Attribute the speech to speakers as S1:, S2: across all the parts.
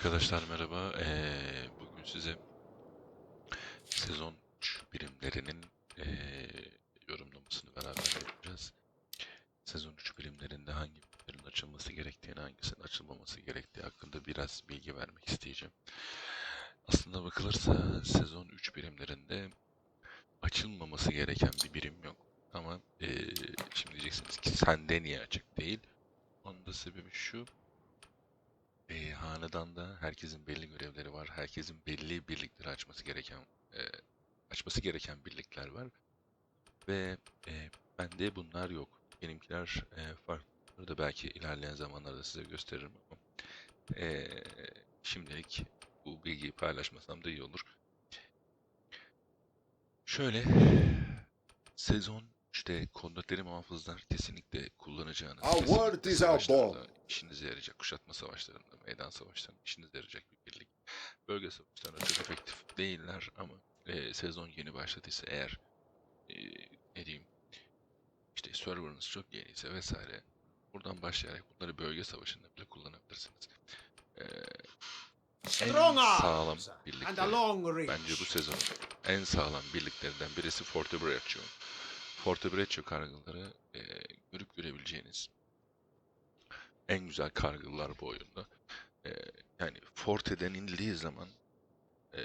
S1: Arkadaşlar merhaba. Ee, bugün size sezon 3 birimlerinin ee, yorumlamasını beraber yapacağız. Sezon 3 birimlerinde hangi birimlerin açılması gerektiğini, hangisinin açılmaması gerektiği hakkında biraz bilgi vermek isteyeceğim. Aslında bakılırsa sezon 3 birimlerinde açılmaması gereken bir birim yok. Ama ee, şimdi diyeceksiniz ki sende niye açık değil? Onun da sebebi şu. E, hanedanda herkesin belli görevleri var. Herkesin belli birlikleri açması gereken e, açması gereken birlikler var. Ve e, bende bunlar yok. Benimkiler e, farklı. Bunu da belki ilerleyen zamanlarda size gösteririm ama e, şimdilik bu bilgiyi paylaşmasam da iyi olur. Şöyle sezon işte kondotleri muhafızlar kesinlikle kullanacağınız
S2: Our word is our bond.
S1: İşinize yarayacak kuşatma savaşlarında, meydan savaşlarında işinize yarayacak bir birlik. Bölge savaşlarında çok efektif değiller ama e, sezon yeni başladıysa eğer e, ne diyeyim işte serverınız çok yeniyse vesaire buradan başlayarak bunları bölge savaşında bile kullanabilirsiniz. E, en sağlam birlikler. Bence bu sezon en sağlam birliklerinden birisi Fortebraccio. Fortebraccio kargıları e, görüp görebileceğiniz en güzel kargılar bu oyunda. E, yani Forte denildiği zaman e,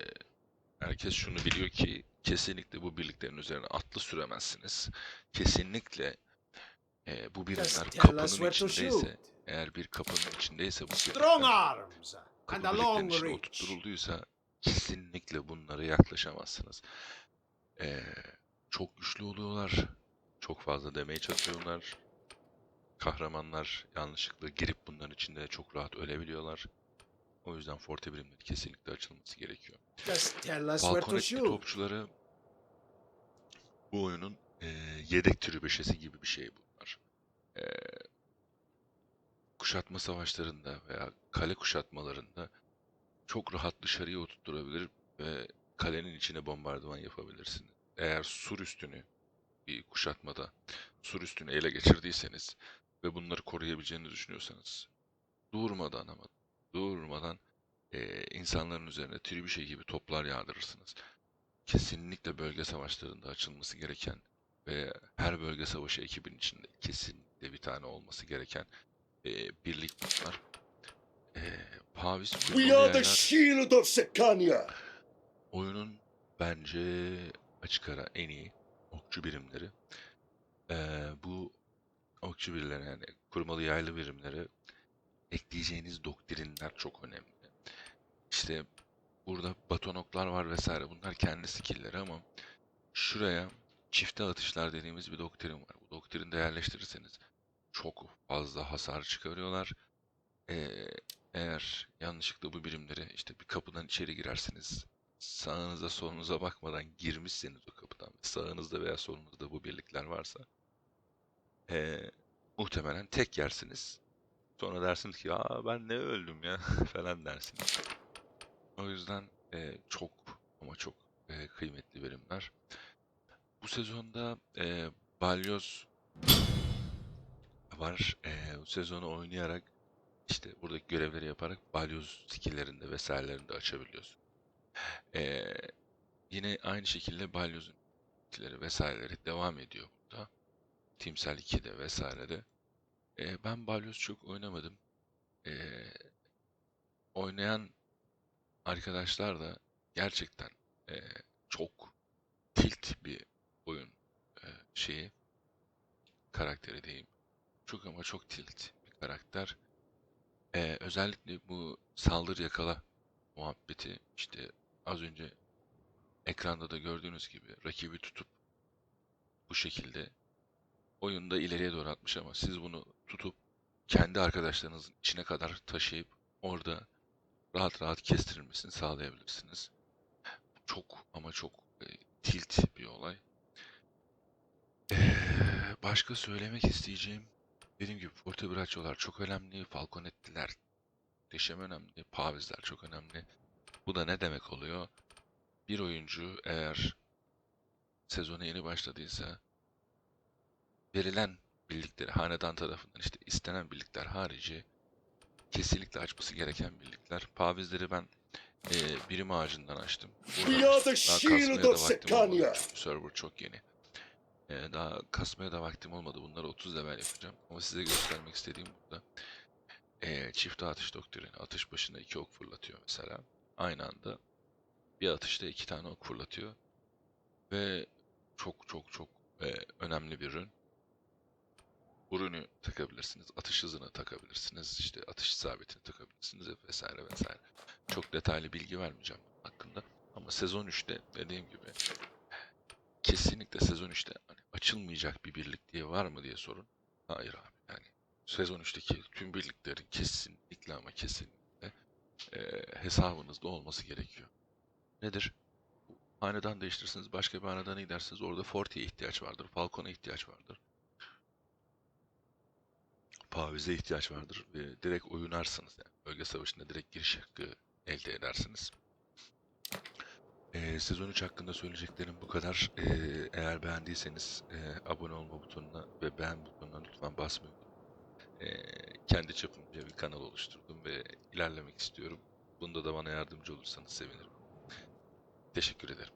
S1: herkes şunu biliyor ki kesinlikle bu birliklerin üzerine atlı süremezsiniz. Kesinlikle e, bu birimler kapının içindeyse, eğer bir kapının içindeyse bu birlikler
S2: arms and
S1: kapı
S2: a
S1: birliklerin
S2: long
S1: içine oturtulduysa kesinlikle bunlara yaklaşamazsınız. Ee, çok güçlü oluyorlar. Çok fazla damage atıyorlar. Kahramanlar yanlışlıkla girip bunların içinde çok rahat ölebiliyorlar. O yüzden forte birimleri kesinlikle açılması gerekiyor. Balkonetli topçuları bu oyunun e, yedek tribüşesi gibi bir şey bunlar. E, kuşatma savaşlarında veya kale kuşatmalarında çok rahat dışarıya oturtturabilir ve kalenin içine bombardıman yapabilirsiniz. Eğer sur üstünü bir kuşatmada sur üstünü ele geçirdiyseniz ve bunları koruyabileceğini düşünüyorsanız durmadan ama durmadan e, insanların üzerine tribüşe gibi toplar yağdırırsınız. Kesinlikle bölge savaşlarında açılması gereken ve her bölge savaşı ekibinin içinde kesinlikle bir tane olması gereken e, birlik bunlar. E, Pavis
S2: We are the shield of Sekania.
S1: oyunun bence açık ara en iyi okçu birimleri. E, bu okçu birimleri yani kurmalı yaylı birimleri ekleyeceğiniz doktrinler çok önemli. İşte burada batonoklar var vesaire bunlar kendi skill'leri ama şuraya çifte atışlar dediğimiz bir doktrin var. Bu doktrini de yerleştirirseniz çok fazla hasar çıkarıyorlar. Ee, eğer yanlışlıkla bu birimleri işte bir kapıdan içeri girersiniz. Sağınıza solunuza bakmadan girmişseniz o kapıdan sağınızda veya solunuzda bu birlikler varsa ee, muhtemelen tek yersiniz. Sonra dersiniz ki ya ben ne öldüm ya falan dersiniz. O yüzden e, çok ama çok e, kıymetli birimler. Bu sezonda e, Balyoz var. E, bu sezonu oynayarak işte buradaki görevleri yaparak Balyoz skill'lerinde vesairelerinde açabiliyorsun. E, yine aynı şekilde Balyoz'un skill'leri vesaireleri devam ediyor burada. Timsel 2'de vesairede. E, ben Balyoz çok oynamadım. E, oynayan arkadaşlar da gerçekten e, çok tilt bir oyun e, şeyi karakteri diyeyim. Çok ama çok tilt bir karakter. E, özellikle bu saldır yakala muhabbeti işte az önce ekranda da gördüğünüz gibi rakibi tutup bu şekilde oyunda ileriye doğru atmış ama siz bunu tutup kendi arkadaşlarınızın içine kadar taşıyıp orada rahat rahat kestirilmesini sağlayabilirsiniz. Çok ama çok e, tilt bir olay. Eee, başka söylemek isteyeceğim dediğim gibi Fortebraccio'lar çok önemli, Falconettiler muhteşem önemli, Pavizler çok önemli. Bu da ne demek oluyor? Bir oyuncu eğer sezona yeni başladıysa verilen birlikleri hanedan tarafından işte istenen birlikler harici kesinlikle açması gereken birlikler. Pavizleri ben e, birim ağacından açtım.
S2: The
S1: Daha kasmaya da vaktim olmadı. Çünkü Server çok yeni. E, daha kasmaya da vaktim olmadı. Bunları 30 level yapacağım. Ama size göstermek istediğim burada. E, çift atış doktrini. Atış başına iki ok fırlatıyor mesela. Aynı anda bir atışta iki tane ok fırlatıyor. Ve çok çok çok e, önemli bir ürün. Bu ürünü takabilirsiniz. Atış hızını takabilirsiniz. işte atış isabetini takabilirsiniz vesaire vesaire. Çok detaylı bilgi vermeyeceğim hakkında. Ama sezon 3'te dediğim gibi kesinlikle sezon 3'te hani açılmayacak bir birlik diye var mı diye sorun. Hayır abi. Yani sezon 3'teki tüm birliklerin kesinlikle ama kesinlikle e, hesabınızda olması gerekiyor. Nedir? Hanedan değiştirirsiniz, başka bir hanedana gidersiniz. Orada Forte'ye ihtiyaç vardır, Falcon'a ihtiyaç vardır. Paviz'e ihtiyaç vardır ve direkt oynarsınız. Yani bölge savaşında direkt giriş hakkı elde edersiniz. Ee, sezon 3 hakkında söyleyeceklerim bu kadar. Ee, eğer beğendiyseniz e, abone olma butonuna ve beğen butonuna lütfen basmayın. Ee, kendi çapımca bir kanal oluşturdum ve ilerlemek istiyorum. Bunda da bana yardımcı olursanız sevinirim. Teşekkür ederim.